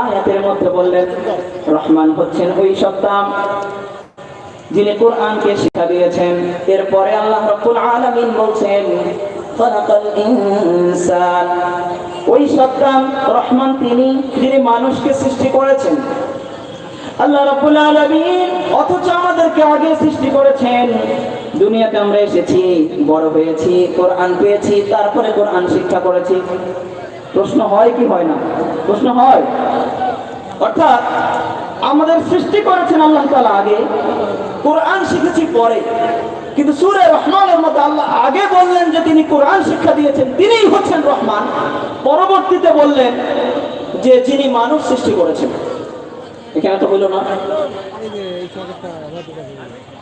আয়াতের মধ্যে বললেন, রহমান হচ্ছেন ওই যিনি কোরআনকে শিক্ষা দিয়েছেন। এরপরে আল্লাহ বলছেন ওই রহমান তিনি, যিনি মানুষকে সৃষ্টি করেছেন। আল্লাহ রাব্বুল আলামিন অথচ আমাদেরকে আগে সৃষ্টি করেছেন। দুনিয়াতে আমরা এসেছি, বড় হয়েছি, কোরআন পেয়েছি, তারপরে কোরআন শিক্ষা করেছি। প্রশ্ন হয় কি হয় না? প্রশ্ন হয়। অর্থাৎ আমাদের সৃষ্টি করেছেন আল্লাহ তাআলা আগে, কোরআন শিখেছি পরে। কিন্তু সূরা রহমানের মধ্যে আল্লাহ আগে বললেন যে তিনি কোরআন শিক্ষা দিয়েছেন, তিনিই হচ্ছেন রহমান। পরবর্তীতে বললেন যে যিনি মানুষ সৃষ্টি করেছেন। এখানে তো হইল না।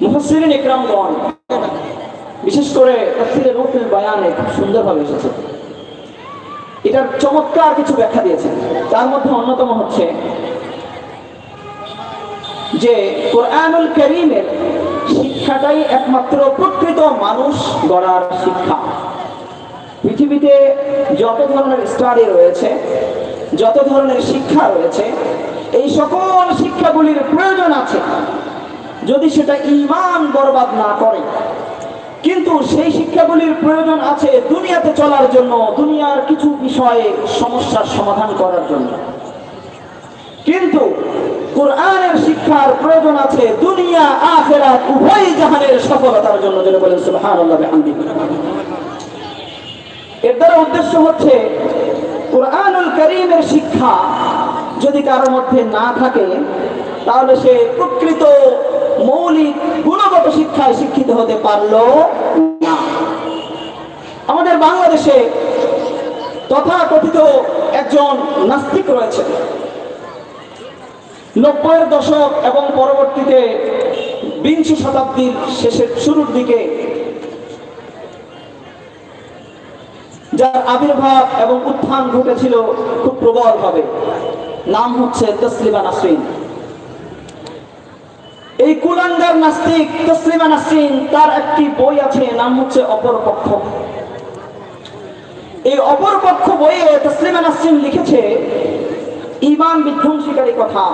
মুফাসসিরিন ইকরামগণ বিশেষ করে তাফসীরে রূহুল বায়ানে খুব সুন্দরভাবে এসেছে। এটার চমৎকার কিছু ব্যাখ্যা দিয়েছেন তার মধ্যে অন্যতম হচ্ছে যে কোরআনুল করিমের শিক্ষাটাই একমাত্র প্রকৃত মানুষ গড়ার শিক্ষা। পৃথিবীতে যত ধরনের স্টাডি রয়েছে, যত ধরনের শিক্ষা রয়েছে, এই সকল শিক্ষাগুলির প্রয়োজন আছে। যদি সেটা ইমান বরবাদ না করে কিন্তু সেই শিক্ষাগুলির প্রয়োজন আছে দুনিয়াতে চলার জন্য, দুনিয়ার কিছু বিষয়ে সমস্যার সমাধান করার জন্য। কিন্তু কোরআনের শিক্ষার প্রয়োজন আছে দুনিয়া, আখেরাত, উভয় জাহানের সফলতার জন্য যেটা বলেন সুবহানাল্লাহ, বিহামদিহি। এর দ্বারা উদ্দেশ্য হচ্ছে, কোরআনুল করিমের শিক্ষা যদি কারোর মধ্যে না থাকে, তাহলে সে প্রকৃত মৌলিক গুণগত শিক্ষায় শিক্ষিত হতে পারল আমাদের বাংলাদেশে তথাকথিত একজন নাস্তিক রয়েছে নব্বইয়ের দশক এবং পরবর্তীতে বিংশ শতাব্দীর শেষের শুরুর দিকে যার আবির্ভাব এবং উত্থান ঘটেছিল খুব প্রবলভাবে। নাম হচ্ছে তসলিমা নাসরিন। এই কুলাঙ্গার নাস্তিক তসলিমা নাসরিন, তার একটি বই আছে, নাম হচ্ছে অপরপক্ষ এই অপরপক্ষ বইয়ে তসলিমা নাসরিন লিখেছে, ইমান বিধ্বংসীকারী কথা।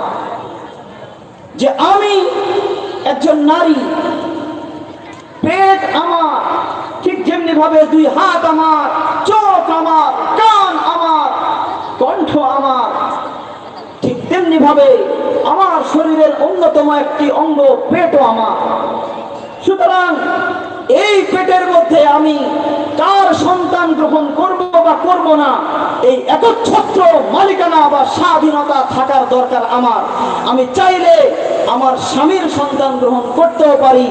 যে আমি একজন নারী, পেট আমার, ঠিক যেমনি ভাবে দুই হাত আমার, চোখ আমার, কান আমার, কণ্ঠ আমার, ঠিক তেমনি ভাবে অন্যতম একটি অঙ্গ পেটও আমার। সুতরাং এই পেটের মধ্যে আমি কার সন্তান গ্রহণ করব বা করব না, এই একচ্ছত্র মালিকানা বা স্বাধীনতা থাকার দরকার আমার। আমি চাইলে আমার স্বামীর সন্তান গ্রহণ করতেও পারি,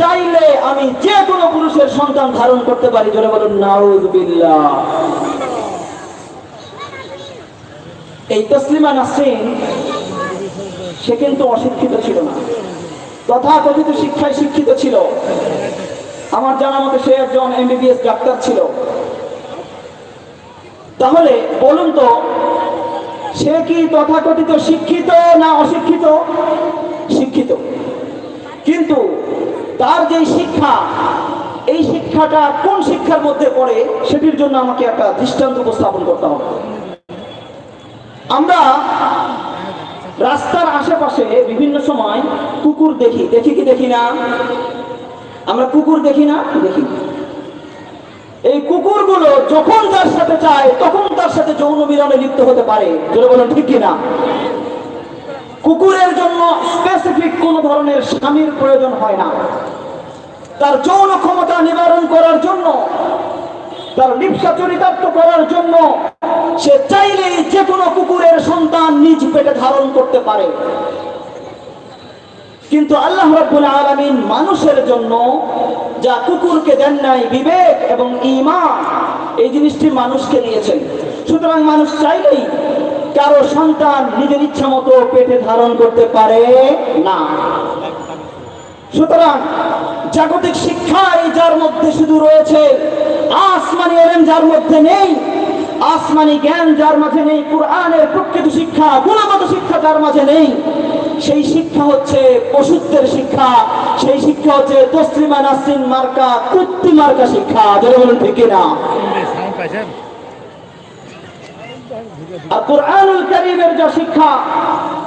চাইলে আমি যে কোনো পুরুষের সন্তান ধারণ করতে পারি। জোরে বলুন নাউজুবিল্লাহ এই তসলিমা নাসরিন সে কিন্তু অশিক্ষিত ছিল না। তথাকথিত শিক্ষায় শিক্ষিত ছিল। আমার জানা মতে সে একজন এমবিবিএস ডাক্তার ছিল। তাহলে বলুন তো, সে কি তথাকথিত শিক্ষিত না অশিক্ষিত? শিক্ষিত। কিন্তু তার যে শিক্ষা, এই শিক্ষাটা কোন শিক্ষার মধ্যে পড়ে সেটির জন্য আমাকে একটা দৃষ্টান্ত উপস্থাপন করতে হবে। আমরা রাস্তার আশেপাশে বিভিন্ন সময় কুকুর দেখি। দেখি কি দেখি না? আমরা কুকুর দেখি না দেখি? এই কুকুরগুলো যখন তার সাথে চায় তখন তার সাথে যৌন মিলনে লিপ্ত হতে পারে। যেটা বলেন, ঠিক কিনা? কুকুরের জন্য স্পেসিফিক কোন ধরনের স্বামীর প্রয়োজন হয় না। তার যৌন ক্ষমতা নিবারণ করার জন্য তার লিপসা চরিতার্থ করার জন্য সে চাইলেই যে কোনো কুকুরের সন্তান নিজ পেটে ধারণ করতে পারে। কিন্তু আল্লাহ রাব্বুল আলামিন মানুষের জন্য যা কুকুরকে দেন নাই বিবেক এবং ঈমান, এই জিনিসটি মানুষকে দিয়েছেন। সুতরাং মানুষ চাইলেই কারও সন্তান নিজের ইচ্ছা মতো পেটে ধারণ করতে পারে না। সুতরাং জাগতিক শিক্ষায় যার মধ্যে শুধু রয়েছে আসমানি এলেন যার মধ্যে নেই আসমানি জ্ঞান যার মাঝে নেই কোরআনের প্রকৃত শিক্ষা গুণগত শিক্ষা যার মাঝে নেই সেই শিক্ষা হচ্ছে পশুত্বের শিক্ষা সেই শিক্ষা হচ্ছে তসলিমা নাসরিন মার্কা কুত্তি মার্কা শিক্ষা যেটা বলেন ঠিক না আর কোরআনুল কারীমের যা শিক্ষা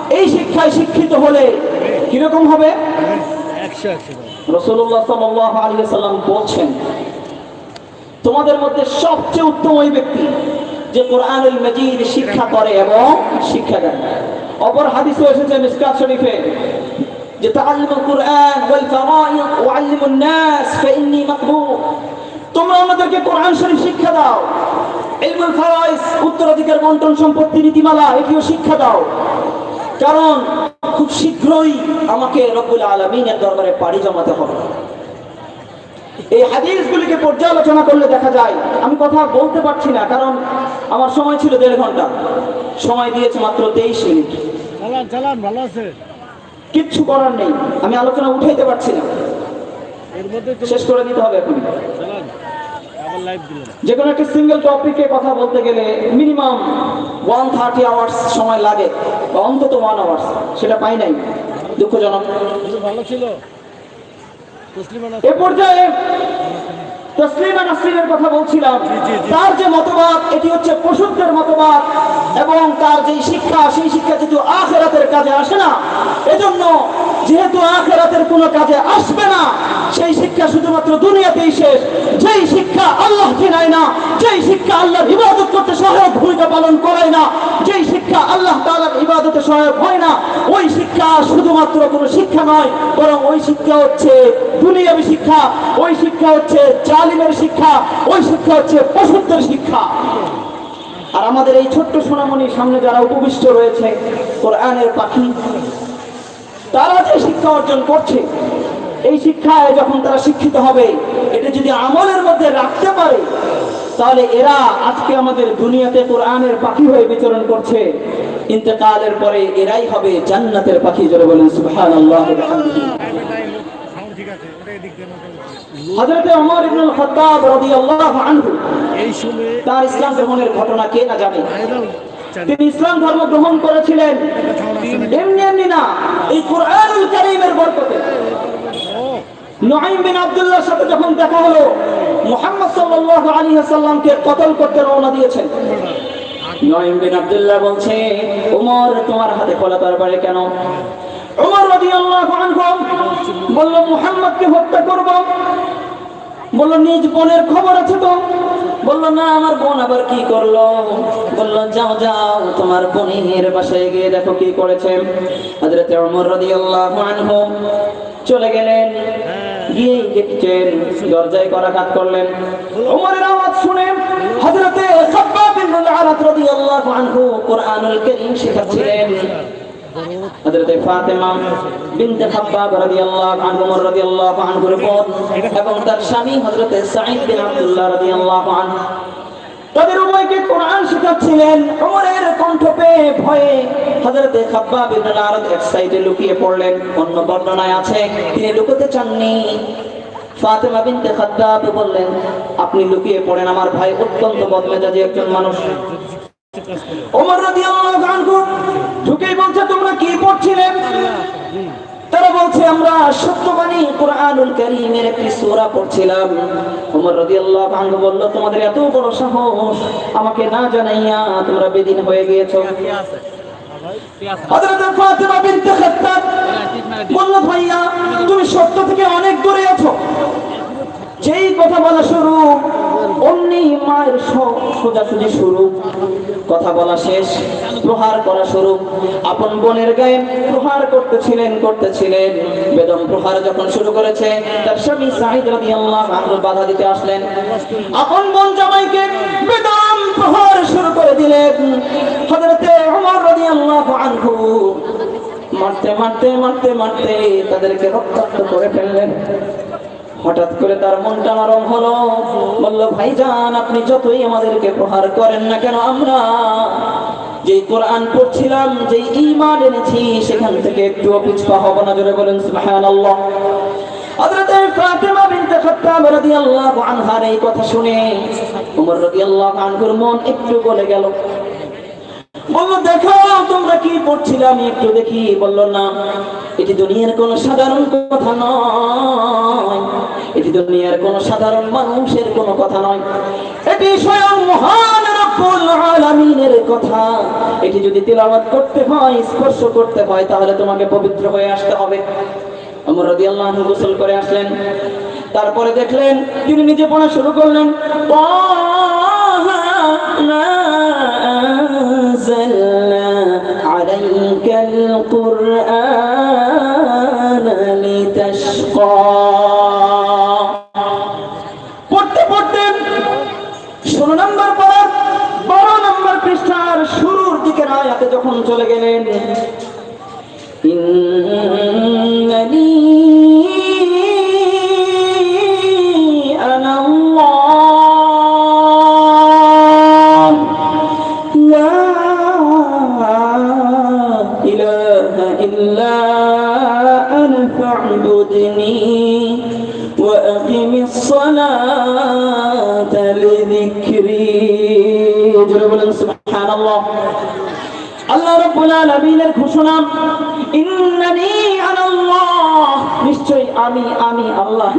এই শিক্ষায় শিক্ষিত হলে কীরকম হবে? রসুল্লাহ সাল্লাম বলছেন তোমাদের মধ্যে সবচেয়ে উত্তম ওই ব্যক্তি যে কোরআনুল মজিদ শিক্ষা করে এবং শিক্ষা দেয় অপর হাদিসে এসেছে মিসকাত শরীফে যে, তাআল্লুমুল কুরআন ওয়াল ফারাইদ ওয়াআল্লিমুন নাস ফাইন্নী মাকবুল। তোমরা আমাদেরকে কোরআন শরীফ শিক্ষা দাও। ইলমুল ফারাইজ, উত্তরাধিকার, বন্টন সম্পত্তি, নীতিমালা এটিও শিক্ষা দাও। কারণ খুব শীঘ্রই আমাকে রব্বুল আলমিনের দরবারে পাড়ি জমাতে হবে। এই হাদিসগুলিকে পর্যালোচনা করলে দেখা যায় আমি কথা বলতে পারছি না কারণ আমার সময় ছিল দেড় ঘণ্টা। সময় দিয়েছে মাত্র তেইশ মিনিট। চালান চালান ভালো আছে? কিচ্ছু করার নেই আমি আলোচনা উঠাইতে পারছি না। শেষ করে দিতে হবে এখন যে কোনো একটা সিঙ্গেল টপিকে কথা বলতে গেলে মিনিমাম ওয়ান থার্টি আওয়ার্স সময় লাগে বা অন্তত ওয়ান আওয়ার্স সেটা পাই নাই। দুঃখজনক। ভালো ছিল? এ পর্যায়ে তসলিমা নাসরিনের কথা বলছিলাম। তার যে মতবাদ এটি হচ্ছে পশুদের মতবাদ এবং তার যে শিক্ষা সেই শিক্ষা যেহেতু আখেরাতের কাজে আসে না এজন্য যেহেতু আখেরাতের কোনো কাজে আসবে না সেই শিক্ষা শুধুমাত্র দুনিয়াতেই শেষ। যেই শিক্ষা আল্লাহ চিনায় না, যেই শিক্ষা আল্লাহর ইবাদত করতে সহায়ক ভূমিকা পালন করে না, যেই শিক্ষা আল্লাহ তাআলার ইবাদতে সহায়ক হয় না, ওই শিক্ষা শুধুমাত্র কোনো শিক্ষা নয়, বরং ওই শিক্ষা হচ্ছে দুনিয়াবি শিক্ষা, ওই শিক্ষা হচ্ছে জালিমের শিক্ষা, ওই শিক্ষা হচ্ছে পশুত্বের শিক্ষা। আর আমাদের এই ছোট্ট সোনামণির সামনে যারা উপবিষ্ট রয়েছে, কোরআনের পাখি, তারা যে শিক্ষা অর্জন করছে, এই শিক্ষায় যখন তারা শিক্ষিত হবে এটা যদি আমলের মধ্যে রাখতে পারে তাহলে এরা আজকে আমাদের দুনিয়াতে কোরআনের পাখি হয়ে বিচরণ করছে। ইন্তেকালের পরে এরাই হবে জান্নাতের পাখি জোরে বলেন। হযরতে ওমর ইবনে খাত্তাব রাদিয়াল্লাহু আনহু এই সময়ে তার ইসলাম গ্রহণের ঘটনা কে না জানে? তিনি ইসলাম ধর্ম গ্রহণ করেছিলেন। এমনি এমনি না এই কোরআনুল কারীমের বরকতে। ও নুআইম বিন আব্দুল্লাহর সাথে যখন দেখা হলো, মুহাম্মদ সাল্লাল্লাহু আলাইহি সাল্লামকে কতল করতে রওনা দিয়েছেন। নুআইম বিন আব্দুল্লাহ বলছে ওমর তোমার হাতে কলা তরবারি কেন? ওমর রাদিয়াল্লাহু আনহু বলল, মুহাম্মদকে হত্যা করব। বলল, নিজ বোনের খবর আছে তো? বলল, না, আমার বোন আবার কি করল? বলল, যাও যাও, তোমার বোনের বাসায় গিয়ে দেখো কি করেছে। হযরত ওমর রাদিয়াল্লাহু আনহু চলে গেলেন। গিয়ে দেখছেন দরজায় করলেন। আওয়াজ শুনে হযরতে আরাত রাদিয়াল্লাহু আনহু কারীম শেখাচ্ছিলেন। হযরতে বিনতে খাব্বাব রাদিয়াল্লাহু আনহু রাদিয়াল্লাহু আনহুর বোন এবং তার স্বামী হযরতে সাঈদ বিন আব্দুল্লাহ রাদিয়াল্লাহু আনহু। তাদের উভয়কে কোরআন শেখাচ্ছিলেন ওমরের কণ্ঠ পেয়ে ভয়ে হযরতে খাব্বাব ইবনে আরাদ এক সাইডে লুকিয়ে পড়লেন, অন্য বর্ণনায় আছে, তিনি লুকোতে চাননি। ফাতেমা বিনতে খাদ্দাব বললেন, আপনি লুকিয়ে পড়েন, আমার ভাই অত্যন্ত বদমেজাজি একজন মানুষ। ওমর রাদিয়াল্লাহু আনহু ঢুকেই বলছে, তোমরা কি পড়ছিলে? তারা বলছে, আমরা সত্যবাণী কোরআনুল কারীমের একটি সূরা পড়ছিলাম। ওমর রাদিয়াল্লাহু আনহু বলল, তোমাদের এত বড় সাহস, আমাকে না জানাইয়া তোমরা বেদিন হয়ে গিয়েছো। হযরত ফাতিমা বিনতে খাত্তাব বলল, ভাইয়া, তুমি সত্য থেকে অনেক দূরে আছো। যেই কথা বলা শুরু, অমনি মায়ের স- সোজাসুজি শুরু। কথা বলা শেষ। প্রহার করা শুরু। আপন বোনের গায়ে প্রহার করতেছিলেন করতেছিলেন। বেদম প্রহার যখন শুরু করেছে, তার স্বামী সাহিদ আনহু বাধা দিতে আসলেন। আপন বোন জামাইকে বেদম প্রহার শুরু করে দিলেন। রাদিয়াল্লাহু আনহু মারতে মারতে মারতে মারতে তাদেরকে রক্তাক্ত করে ফেললেন। হঠাৎ করে তার মনটা নরম হলো। বলল, ভাইজান, আপনি যতই আমাদেরকে প্রহার করেন না কেন, আমরা যেই কোরআন পড়ছিলাম, যেই ঈমান এনেছি, সেখান থেকে একটু পিছপা হব না, জোরে বলেন, সুবহানাল্লাহ। হযরত ফাতিমা বিনতে খাত্তাব রাদিয়াল্লাহু আনহার এই কথা শুনে ওমর রাদিয়াল্লাহু আনহুর মন একটু গলে গেল। বলল, দেখো, তোমরা কি পড়ছিলে? আমি একটু দেখি। বলল, না, এটি দুনিয়ার কোন সাধারণ কথা নয়। এটি দুনিয়ার কোন সাধারণ মানুষের কোন কথা নয়। এটি স্বয়ং মহান আলামিনের কথা। এটি যদি তিলাওয়াত করতে হয়, স্পর্শ করতে হয়, তাহলে তোমাকে পবিত্র হয়ে আসতে হবে। ওমর রাদিয়াল্লাহু আনহু গোসল করে আসলেন। তারপরে দেখলেন, তিনি নিজে পড়া শুরু করলেন। طه নিশ্চয় আমি আমি আল্লাহ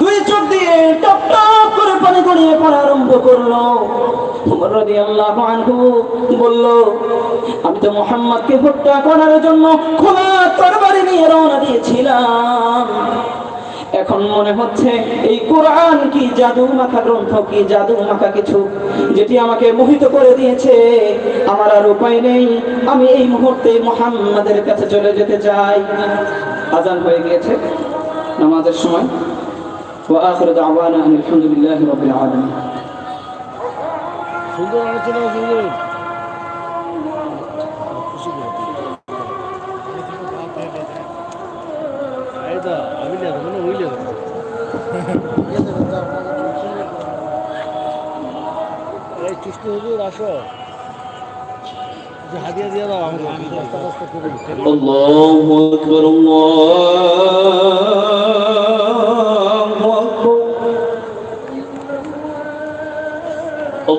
দুই চোখ দিয়ে টপ টপ করে পানি গড়িয়ে পড়া আরম্ভ করল। বলল, আমি তো মোহাম্মদকে হত্যা করার জন্য খোলা তরবারি নিয়ে রওনা দিয়েছিলাম। এখন মনে হচ্ছে এই কোরআন কি জাদু মাখা গ্রন্থ, কি জাদু মাখা কিছু যেটি আমাকে মোহিত করে দিয়েছে। আমার আর উপায় নেই, আমি এই মুহূর্তে মোহাম্মদের কাছে চলে যেতে চাই। আজান হয়ে গিয়েছে নামাজের সময়। ওয়া আখির দাওয়ানা আলহামদুলিল্লাহি রাব্বিল আলামিন। সুন্দর আলোচনা সুন্দর। খুশি আমি না মানে হইলে চুষ্ট হুজুর আসো। হাদিয়া দিয়ে দাও আমাকে।